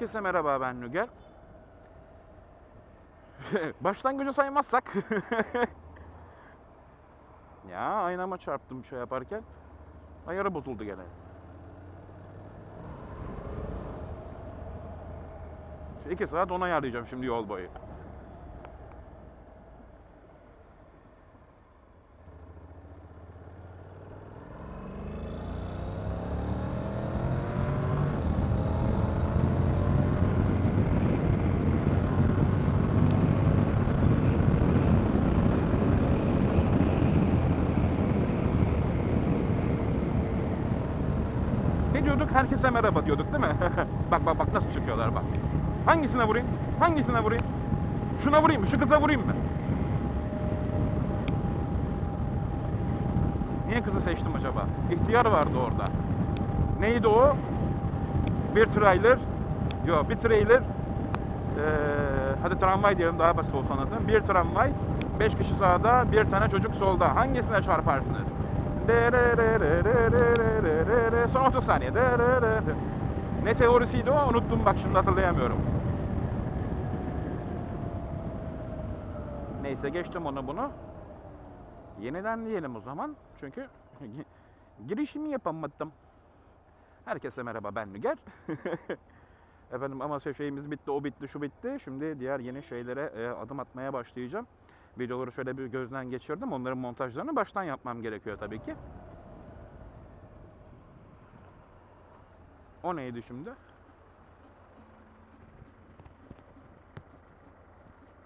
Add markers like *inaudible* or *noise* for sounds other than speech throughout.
Herkese merhaba ben Nüger. *laughs* Başlangıcı saymazsak. *laughs* ya aynama çarptım şey yaparken. Ayarı bozuldu gene. İki saat ona ayarlayacağım şimdi yol boyu. Ne merhaba diyorduk değil mi? *laughs* bak bak bak nasıl çıkıyorlar bak. Hangisine vurayım? Hangisine vurayım? Şuna vurayım mı? Şu kıza vurayım mı? Niye kızı seçtim acaba? İhtiyar vardı orada. Neydi o? Bir trailer. Yok bir trailer. Ee, hadi tramvay diyelim daha basit olsun anlatayım. Bir tramvay. Beş kişi sağda, bir tane çocuk solda. Hangisine çarparsınız? Son 30 saniye. Ne teorisiydi o? Unuttum bak şimdi hatırlayamıyorum. Neyse geçtim onu bunu. Yeniden diyelim o zaman. Çünkü girişimi yapamadım. Herkese merhaba ben Nüger. Efendim ama şeyimiz bitti, o bitti, şu bitti. Şimdi diğer yeni şeylere e, adım atmaya başlayacağım. Videoları şöyle bir gözden geçirdim. Onların montajlarını baştan yapmam gerekiyor tabii ki. O neydi şimdi?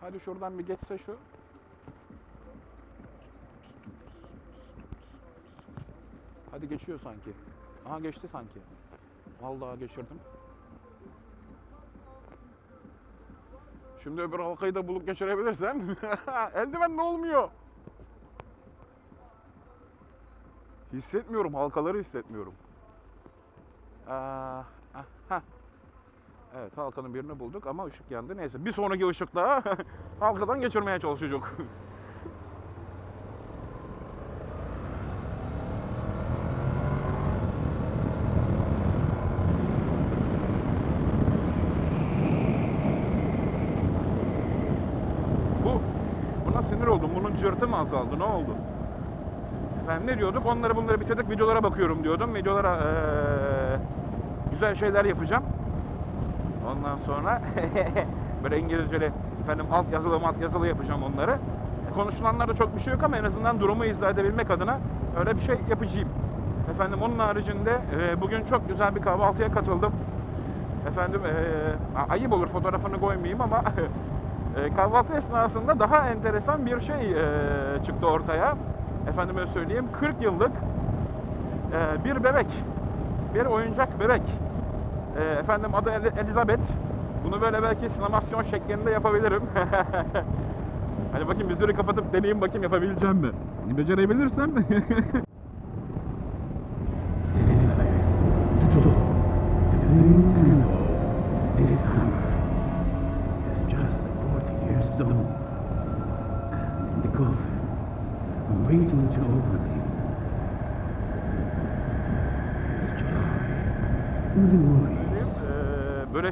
Hadi şuradan bir geçse şu. Hadi geçiyor sanki. Aha geçti sanki. Vallahi geçirdim. Şimdi öbür halkayı da bulup geçirebilirsem *laughs* eldiven ne olmuyor? Hissetmiyorum, halkaları hissetmiyorum. Aa, ah, hah. Evet, halkanın birini bulduk ama ışık yandı. Neyse, bir sonraki ışıkta *laughs* halkadan geçirmeye çalışacak. Bu, buna sinir oldum. Bunun cırtı mı azaldı? Ne oldu? Efendim ne diyorduk? Onları bunları bitirdik. Videolara bakıyorum diyordum. Videolara eee, güzel şeyler yapacağım. Ondan sonra *laughs* böyle İngilizceli efendim alt yazılı alt yazılı yapacağım onları. Konuşulanlarda çok bir şey yok ama en azından durumu izah edebilmek adına öyle bir şey yapacağım. Efendim onun haricinde e, bugün çok güzel bir kahvaltıya katıldım. Efendim e, ayıp olur fotoğrafını koymayayım ama *laughs* e, kahvaltı esnasında daha enteresan bir şey e, çıktı ortaya. Efendime söyleyeyim 40 yıllık e, bir bebek, bir oyuncak bebek. E, efendim adı El- Elizabeth. Bunu böyle belki sinemasyon şeklinde yapabilirim. *laughs* Hani bakayım vizörü kapatıp deneyeyim bakayım yapabileceğim mi? Becerebilirsem. *laughs*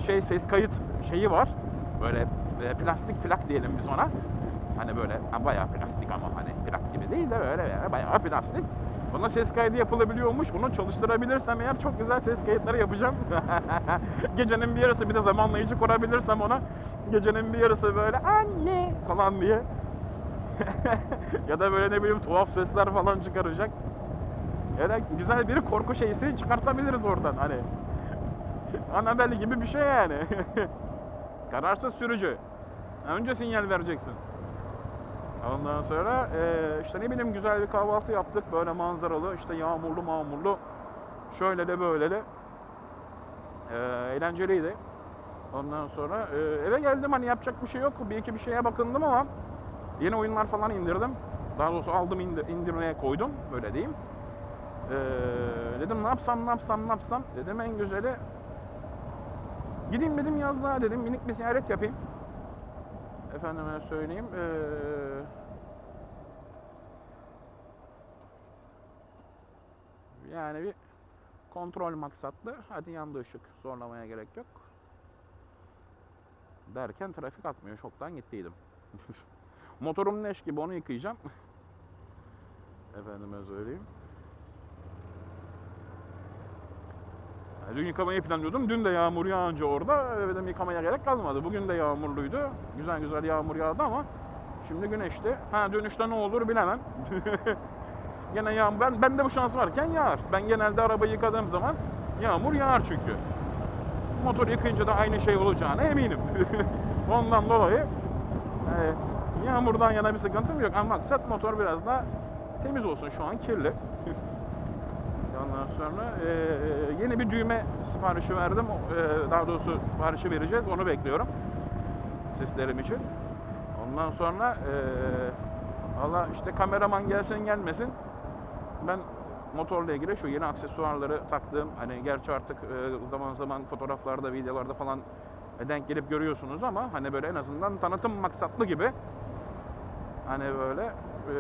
şey ses kayıt şeyi var. Böyle e, plastik plak diyelim biz ona. Hani böyle ha, bayağı plastik ama hani plak gibi değil de öyle yani bayağı plastik. Ona ses kaydı yapılabiliyormuş. Onu çalıştırabilirsem eğer çok güzel ses kayıtları yapacağım. *laughs* Gecenin bir yarısı bir de zamanlayıcı kurabilirsem ona gecenin bir yarısı böyle anne falan diye. *laughs* ya da böyle ne bileyim tuhaf sesler falan çıkaracak. Ya da güzel bir korku şeysi çıkartabiliriz oradan hani. *laughs* Annabelle gibi bir şey yani. *laughs* Kararsız sürücü. Önce sinyal vereceksin. Ondan sonra eee, işte ne bileyim güzel bir kahvaltı yaptık. Böyle manzaralı işte yağmurlu mağmurlu. Şöyle de böyle de. Eee, eğlenceliydi. Ondan sonra eee, eve geldim hani yapacak bir şey yok. Bir iki bir şeye bakındım ama yeni oyunlar falan indirdim. Daha doğrusu aldım indir- indirmeye koydum. Böyle diyeyim. Eee, dedim ne yapsam ne yapsam ne yapsam. Dedim en güzeli Gideyim dedim yazlığa dedim minik bir ziyaret yapayım. Efendime söyleyeyim. eee, yani bir kontrol maksatlı. Hadi yandı ışık. Zorlamaya gerek yok. Derken trafik akmıyor. Şoktan gittiydim. *laughs* Motorum leş gibi onu yıkayacağım. *laughs* Efendime söyleyeyim. Dün yıkamayı planlıyordum. Dün de yağmur yağınca orada dedim yıkamaya gerek kalmadı. Bugün de yağmurluydu. Güzel güzel yağmur yağdı ama şimdi güneşli. Ha dönüşte ne olur bilemem. *laughs* Gene yağmur. Ben, ben de bu şans varken yağar. Ben genelde arabayı yıkadığım zaman yağmur yağar çünkü. Motor yıkayınca da aynı şey olacağına eminim. *laughs* Ondan dolayı e, yağmurdan yana bir sıkıntım yok. Ama maksat motor biraz daha temiz olsun. Şu an kirli. *laughs* Ondan sonra e, yeni bir düğme siparişi verdim. E, daha doğrusu siparişi vereceğiz. Onu bekliyorum. Sislerim için. Ondan sonra e, valla işte kameraman gelsin gelmesin ben motorla ilgili şu yeni aksesuarları taktığım hani gerçi artık e, zaman zaman fotoğraflarda, videolarda falan denk gelip görüyorsunuz ama hani böyle en azından tanıtım maksatlı gibi hani böyle e,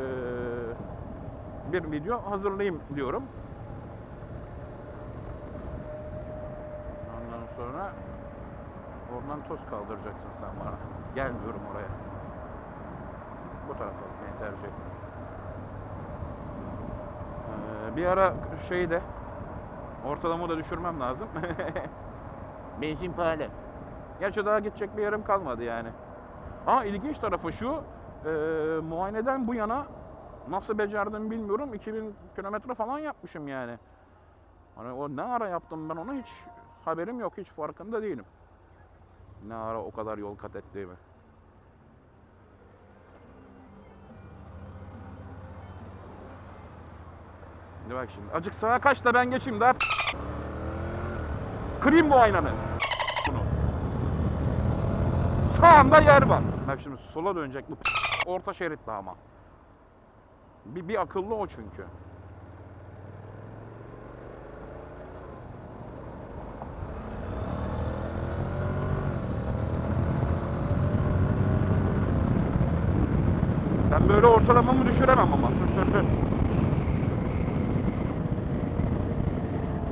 bir video hazırlayayım diyorum. Ondan sonra oradan toz kaldıracaksın sen bana. Gelmiyorum oraya. Bu tarafa gitmeyi tercih ettim. Ee, bir ara şeyi de ortalamamı da düşürmem lazım. *laughs* Benzin pahalı. Gerçi daha gidecek bir yerim kalmadı yani. Aa ilginç tarafı şu. E, muayeneden bu yana nasıl becerdim bilmiyorum. 2000 kilometre falan yapmışım yani. Hani o ne ara yaptım ben onu hiç haberim yok. Hiç farkında değilim. Ne ara o kadar yol kat ettiğimi. Şimdi bak şimdi. Acık sağa kaç da ben geçeyim daha. Kırayım bu aynanı. Bunu. Sağımda yer var. Bak şimdi sola dönecek bu. Orta şeritte ama. Bir, bir akıllı o çünkü. Ben böyle ortalamamı düşüremem ama. *laughs*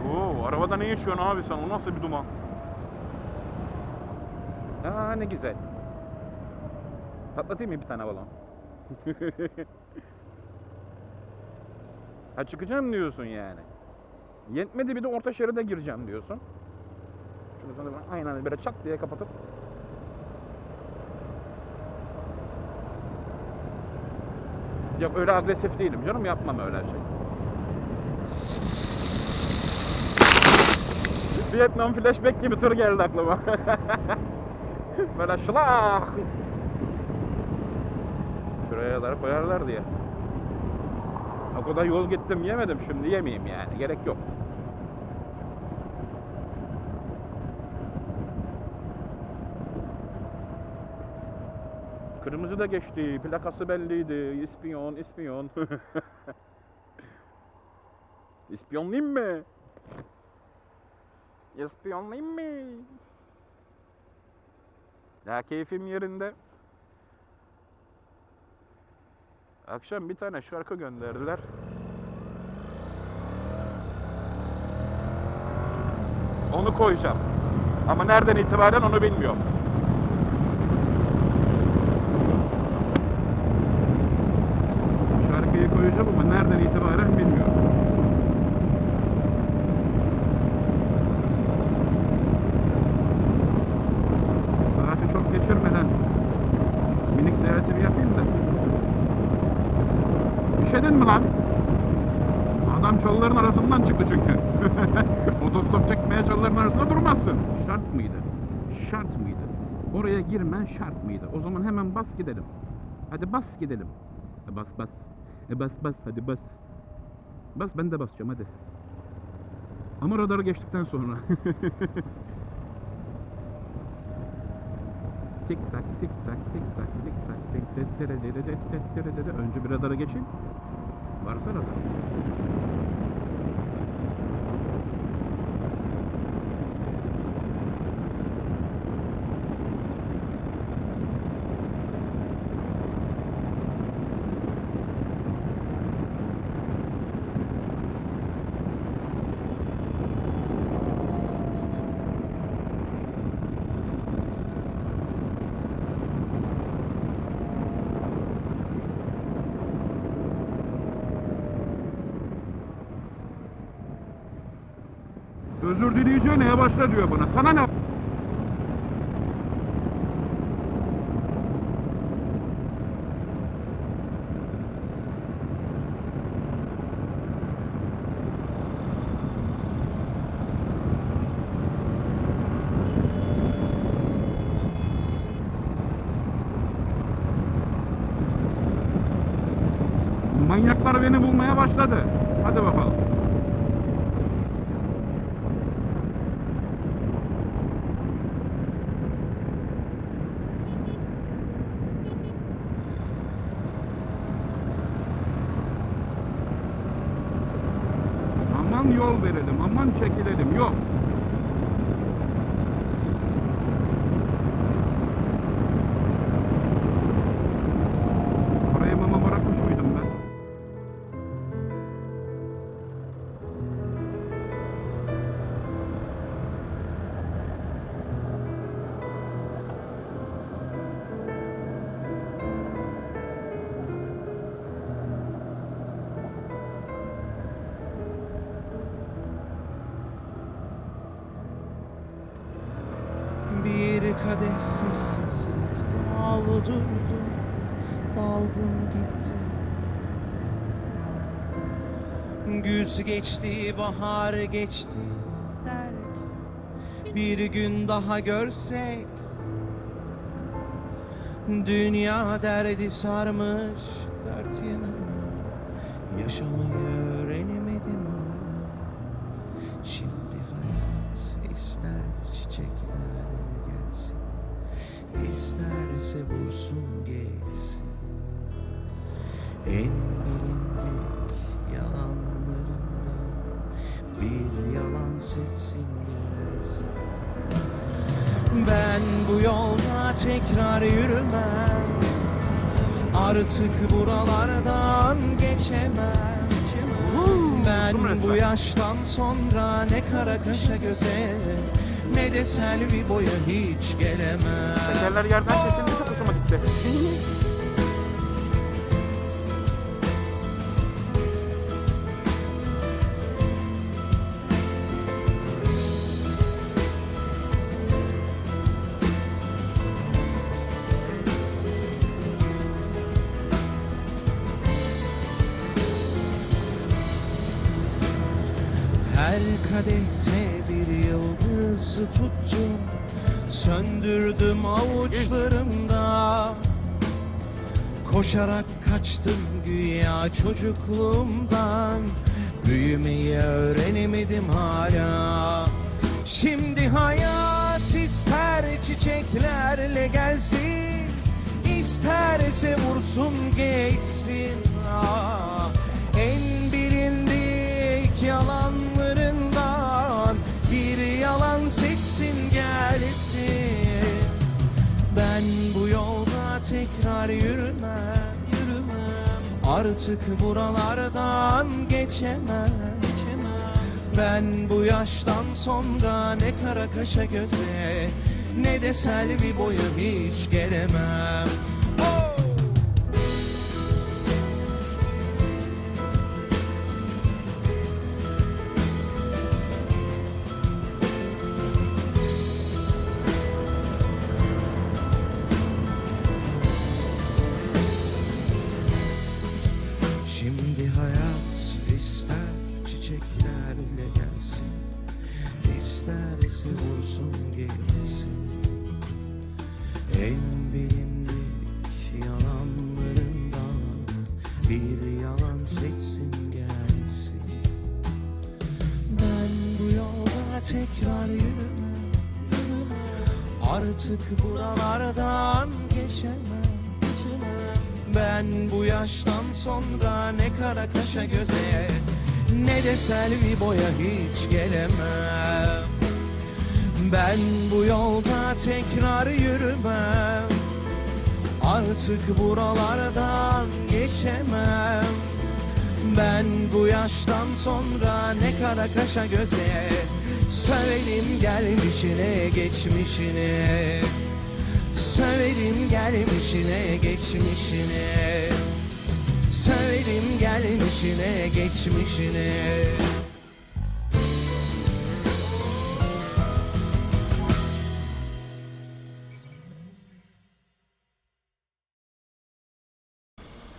Oo, arabada ne içiyorsun abi sen? O nasıl bir duman? Aa ne güzel. Patlatayım mı bir tane balon? *laughs* ha çıkacağım diyorsun yani. Yetmedi bir de orta şeride gireceğim diyorsun. Şunu sana ben aynen böyle çat diye kapatıp Yok öyle agresif değilim canım yapmam öyle şey. Vietnam flashback gibi tır geldi aklıma. *laughs* Böyle şılah. Şuraya kadar koyarlar diye. O kadar yol gittim yemedim şimdi yemeyeyim yani gerek yok. Kırmızı da geçti, plakası belliydi. İspiyon, ispiyon. *laughs* İspiyonlayayım mı? İspiyonlayayım mı? Ya keyfim yerinde. Akşam bir tane şarkı gönderdiler. Onu koyacağım. Ama nereden itibaren onu bilmiyorum. Şarkıyı koyacağım ama nereden itibaren bilmiyorum. Saati çok geçirmeden minik seyahatimi yapayım da. Üşedin mi lan? Adam çalıların arasından çıktı çünkü. *laughs* Otostop çekmeye çalıların arasında durmazsın. Şart mıydı? Şart mıydı? Oraya girmen şart mıydı? O zaman hemen bas gidelim. Hadi bas gidelim. E bas bas. E bas bas hadi bas. Bas ben de basacağım hadi. Ama radarı geçtikten sonra. *laughs* tik tak tik tak tik tak tik tak tik tere. Önce bir radara geçeyim. Varsa radar. Dileyeceğine yavaşla diyor bana. Sana ne? Manyaklar beni bulmaya başladı. Hadi bakalım. Aman yol verelim, aman çekilelim. Yok. Sessizlik doldurdu Daldım gittim. Güz geçti, bahar geçti derken Bir gün daha görsek. Dünya derdi sarmış dert yanımı Yaşamayı öğrenemedim hala. Şimdi İsterse vursun geçsin En bilindik yalanlarından Bir yalan seçsin gelsin. Ben bu yolda tekrar yürümem. Artık buralardan geçemem. Ben bu yaştan sonra ne kara kaşa göze Ne de selvi boya hiç gelemem Tekerler yerden kesildi çok hoşuma gitti. Koşarak kaçtım güya çocukluğumdan. Büyümeyi öğrenemedim hala. Şimdi hayat ister çiçeklerle gelsin İsterse vursun geçsin. Ah, En bilindik yalanlarından Bir yalan seçsin gelsin. Ben bu yolda tekrar yürümem, Artık buralardan geçemem, Ben bu yaştan sonra ne kara kaşa göze Ne de selvi boya hiç gelemem İsterse vursun gelsin En bilindik yalanlarından Bir yalan seçsin gelsin. Ben bu yolda tekrar yürümem. Artık buralardan geçemem. Ben bu yaştan sonra ne kara kaşa göze Ne de selvi boya hiç gelemem Ben bu yolda tekrar yürümem. Artık buralardan geçemem. Ben bu yaştan sonra ne kara kaşa göze Sövelim gelmişine geçmişine. Sövelim gelmişine geçmişine. Sövelim gelmişine geçmişine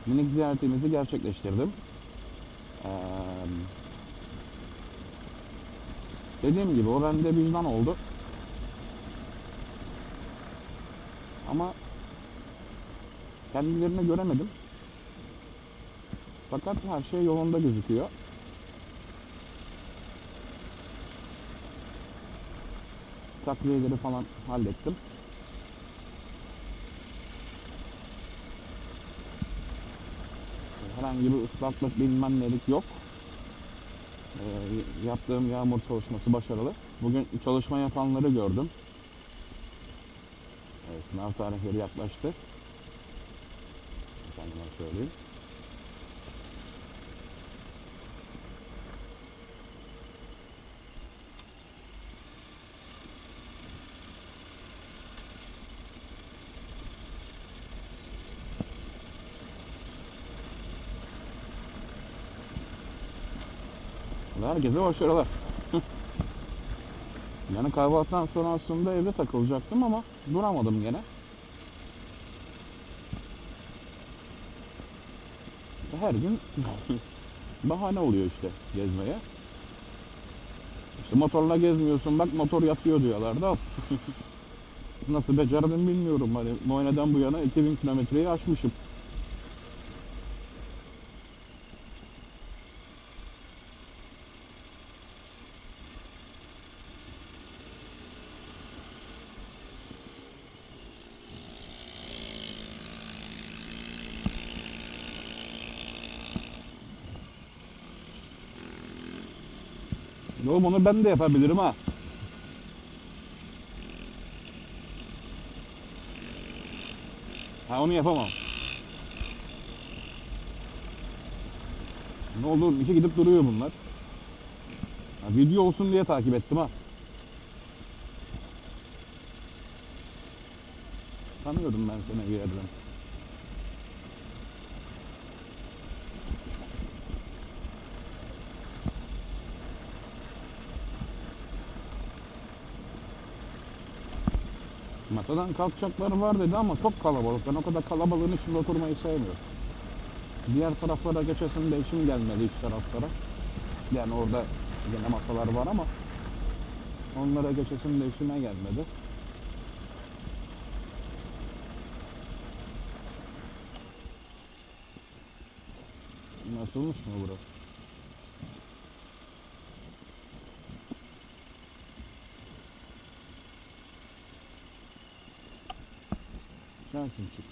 minik ziyaretimizi gerçekleştirdim. Ee, dediğim gibi o bende vicdan oldu. Ama kendilerini göremedim. Fakat her şey yolunda gözüküyor. Takviyeleri falan hallettim. Herhangi bir ıslaklık bilmem nelik yok. Ee, yaptığım yağmur çalışması başarılı. Bugün çalışma yapanları gördüm. Evet, sınav tarihleri yaklaştı. Efendime söyleyeyim. Herkese başarılar. *laughs* yani kahvaltıdan sonra aslında evde takılacaktım ama duramadım gene. Her gün *laughs* bahane oluyor işte gezmeye. İşte motorla gezmiyorsun bak motor yatıyor diyorlar da *laughs* nasıl becerdim bilmiyorum hani muayeneden bu yana 2000 kilometreyi aşmışım. Oğlum onu ben de yapabilirim ha. Ha onu yapamam. Ne oldu? İki gidip duruyor bunlar. Ha, video olsun diye takip ettim ha. Tanıyordum ben seni bir yerden. Masadan kalkacakları var dedi ama çok kalabalık. Ben o kadar kalabalığın içinde oturmayı sevmiyorum. Diğer taraflara geçesim de işim gelmedi iç taraflara. Yani orada yine masalar var ama onlara geçesim de işime gelmedi. Nasılmış mı burası? Gelsin çık.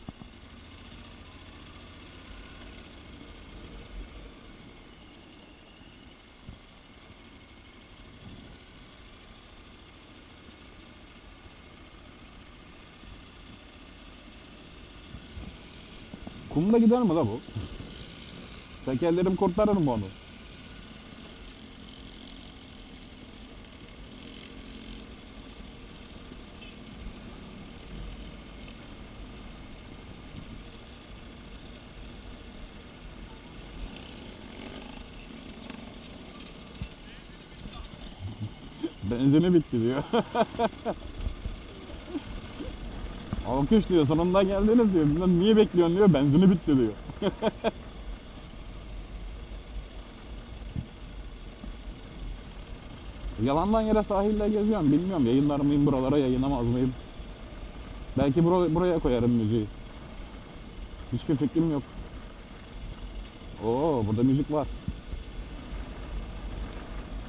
Kumda gider mi la bu? Tekerlerim kurtarır mı onu? Benzini bitti diyor. Alkış diyor sonunda geldiniz diyor. Bilmem niye bekliyorsun diyor. Benzini bitti diyor. *laughs* Yalandan yere sahilde geziyorum. Bilmiyorum yayınlar mıyım buralara yayınlamaz mıyım? Belki bura- buraya koyarım müziği. Hiçbir fikrim yok. Oo burada müzik var.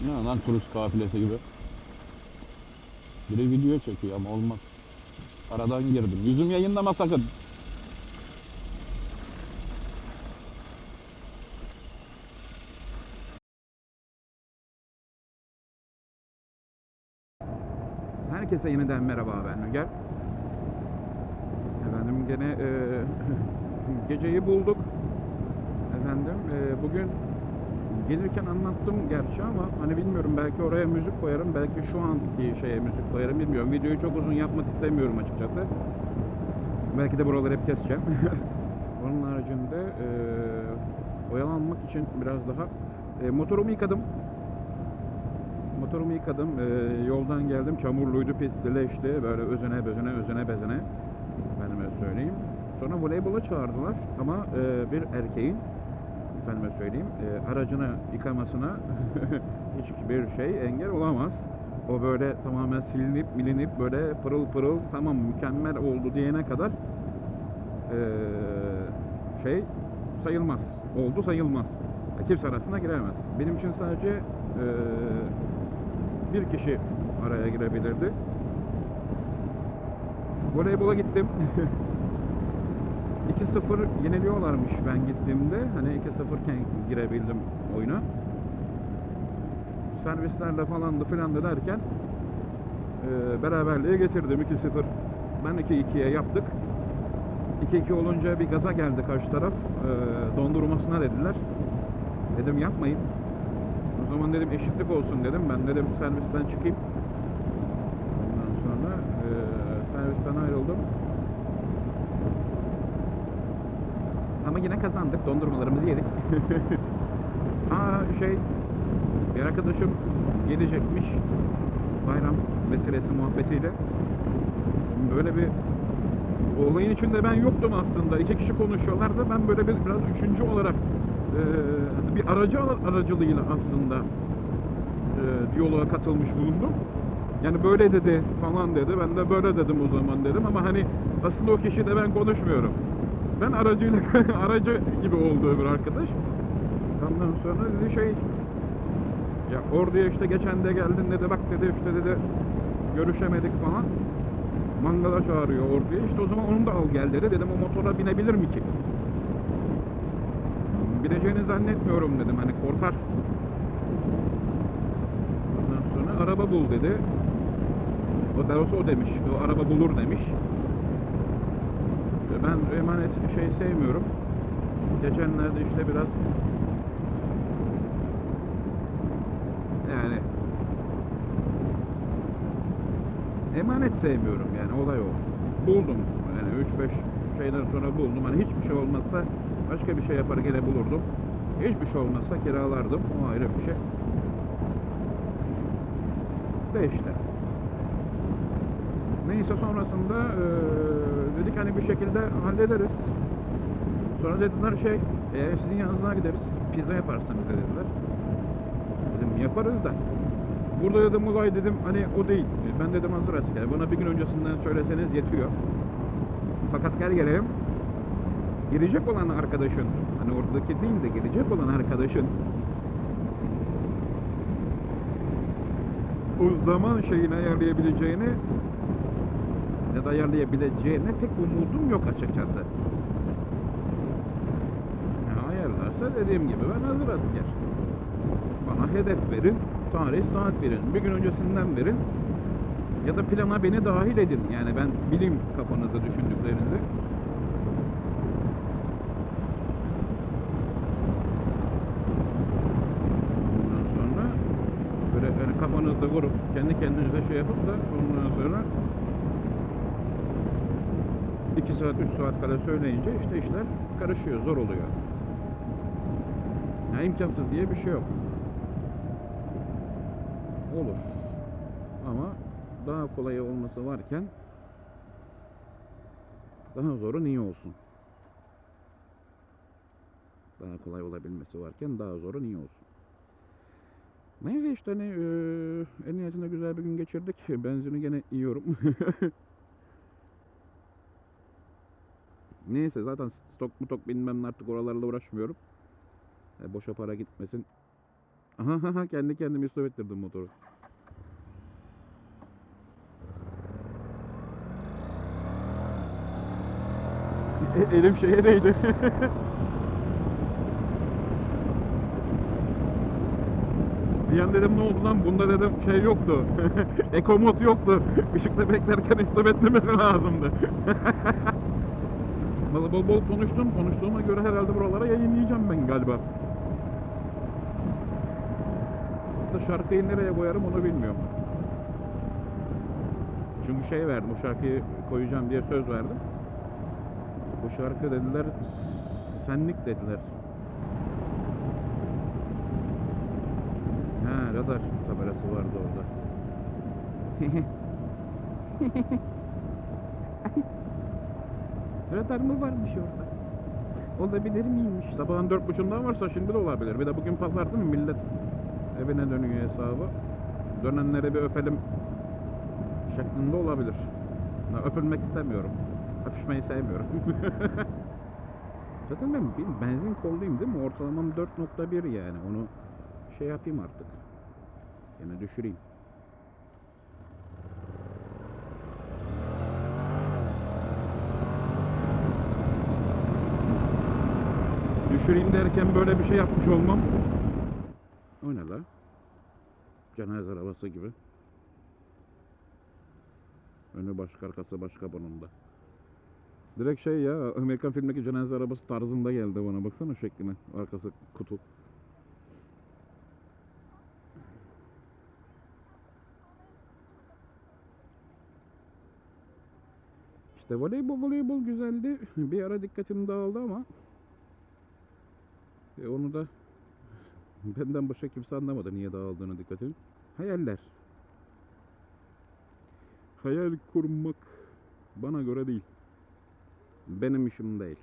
Ne lan turist kafilesi gibi. Biri video çekiyor ama olmaz. Aradan girdim. Yüzüm yayınlama sakın. Herkese yeniden merhaba ben Nüger. Efendim gene e, *laughs* geceyi bulduk. Efendim e, bugün gelirken anlattım gerçi ama hani bilmiyorum belki oraya müzik koyarım belki şu anki şeye müzik koyarım bilmiyorum. Videoyu çok uzun yapmak istemiyorum açıkçası. Belki de buraları hep keseceğim. *laughs* Onun haricinde e, oyalanmak için biraz daha e, motorumu yıkadım. Motorumu yıkadım. e, yoldan geldim. Çamurluydu, pisleşti. Böyle özene bezene, özene bezene. Efendime söyleyeyim. Sonra voleybola çağırdılar ama e, bir erkeğin efendime söyleyeyim e, aracına yıkamasına *laughs* hiçbir şey engel olamaz. O böyle tamamen silinip milinip böyle pırıl pırıl tamam mükemmel oldu diyene kadar e, şey sayılmaz. Oldu sayılmaz. E, Kimse arasına giremez. Benim için sadece e, bir kişi araya girebilirdi. Voleybola gittim. *laughs* 2-0 yeniliyorlarmış ben gittiğimde. Hani 2-0 iken girebildim oyuna. Servislerle falandı filandı derken e, beraberliğe getirdim 2-0. Ben 2-2'ye yaptık. 2-2 olunca bir gaza geldi karşı taraf. E, dondurmasına dediler. Dedim yapmayın. O zaman dedim eşitlik olsun dedim. Ben dedim servisten çıkayım. Ondan sonra e, servisten ayrıldım. Ama yine kazandık. Dondurmalarımızı yedik. *laughs* Aa şey bir arkadaşım gelecekmiş bayram vesilesi muhabbetiyle. Böyle bir olayın içinde ben yoktum aslında. İki kişi konuşuyorlardı. Ben böyle bir, biraz üçüncü olarak e, bir aracı aracılığıyla aslında e, diyaloğa katılmış bulundum. Yani böyle dedi falan dedi. Ben de böyle dedim o zaman dedim ama hani aslında o kişi de ben konuşmuyorum. Ben aracıyla *laughs* aracı gibi oldu öbür arkadaş. Ondan sonra dedi şey ya orduya işte geçen de geldin dedi bak dedi işte dedi görüşemedik falan. Mangala çağırıyor orduya. İşte o zaman onu da al gel dedi. Dedim o motora binebilir mi ki? Bineceğini zannetmiyorum dedim. Hani korkar. Ondan sonra araba bul dedi. O daha doğrusu o demiş. O araba bulur demiş. Ve Ben emanet şey sevmiyorum. Geçenlerde işte biraz yani emanet sevmiyorum yani olay o. Buldum yani 3-5 şeyden sonra buldum. Hani hiçbir şey olmazsa başka bir şey yapar gene bulurdum. Hiçbir şey olmazsa kiralardım. O ayrı bir şey. De işte. Neyse sonrasında eee, dedik hani bir şekilde hallederiz. Sonra dediler şey e, sizin yanınıza gideriz. Pizza yaparsanız dediler. Dedim yaparız da. Burada dedim olay dedim hani o değil. Ben dedim hazır asker. Bana bir gün öncesinden söyleseniz yetiyor. Fakat gel gelelim. Gelecek olan arkadaşın, hani oradaki değil de gelecek olan arkadaşın o zaman şeyini ayarlayabileceğini ya da ayarlayabileceğine pek umudum yok açıkçası. Ya ayarlarsa dediğim gibi ben hazır asker. Bana hedef verin, tarih, saat verin. Bir gün öncesinden verin. Ya da plana beni dahil edin. Yani ben bileyim kafanızda düşündüklerinizi. Ondan sonra böyle yani kafanızda vurup kendi kendinize şey yapıp da ondan sonra 2 saat 3 saat kadar söyleyince işte işler karışıyor, zor oluyor. Ya imkansız diye bir şey yok. Olur. Ama daha kolay olması varken daha zoru niye olsun? Daha kolay olabilmesi varken daha zoru niye olsun? Neyse işte hani eee, en nihayetinde güzel bir gün geçirdik. Benzini gene yiyorum. *laughs* Neyse zaten stok mu tok bilmem artık oralarla uğraşmıyorum. E, boşa para gitmesin. *laughs* Kendi kendime stop ettirdim motoru. E- elim şeye değdi. *laughs* An dedim ne oldu lan bunda dedim şey yoktu. *laughs* Ekomod yoktu. Işıkta beklerken istop etmemesi lazımdı. Bol bol konuştum. Konuştuğuma göre herhalde buralara yayınlayacağım ben galiba. Da şarkıyı nereye koyarım onu bilmiyorum. Çünkü şey verdim, bu şarkıyı koyacağım diye söz verdim. Bu şarkı dediler, senlik dediler. Ha, radar tabelası vardı orada. *laughs* Radar mı varmış orada? Olabilir miymiş? Sabahın dört buçuğundan varsa şimdi de olabilir. Bir de bugün pazar değil mi? Millet evine dönüyor hesabı. Dönenlere bir öpelim şeklinde olabilir. Ya, öpülmek istemiyorum. Öpüşmeyi sevmiyorum. *laughs* Zaten ben benzin kolluyum değil mi? Ortalamam 4.1 yani. Onu şey yapayım artık. Yine düşüreyim. Düşüreyim derken böyle bir şey yapmış olmam. O ne la? Cenaze arabası gibi. Önü başka arkası başka bunun da. Direkt şey ya Amerikan filmdeki cenaze arabası tarzında geldi bana baksana şekline. Arkası kutu. İşte voleybol voleybol güzeldi. Bir ara dikkatim dağıldı ama e onu da benden başka kimse anlamadı niye dağıldığını dikkatim. Hayaller. Hayal kurmak bana göre değil. Benim işim değil.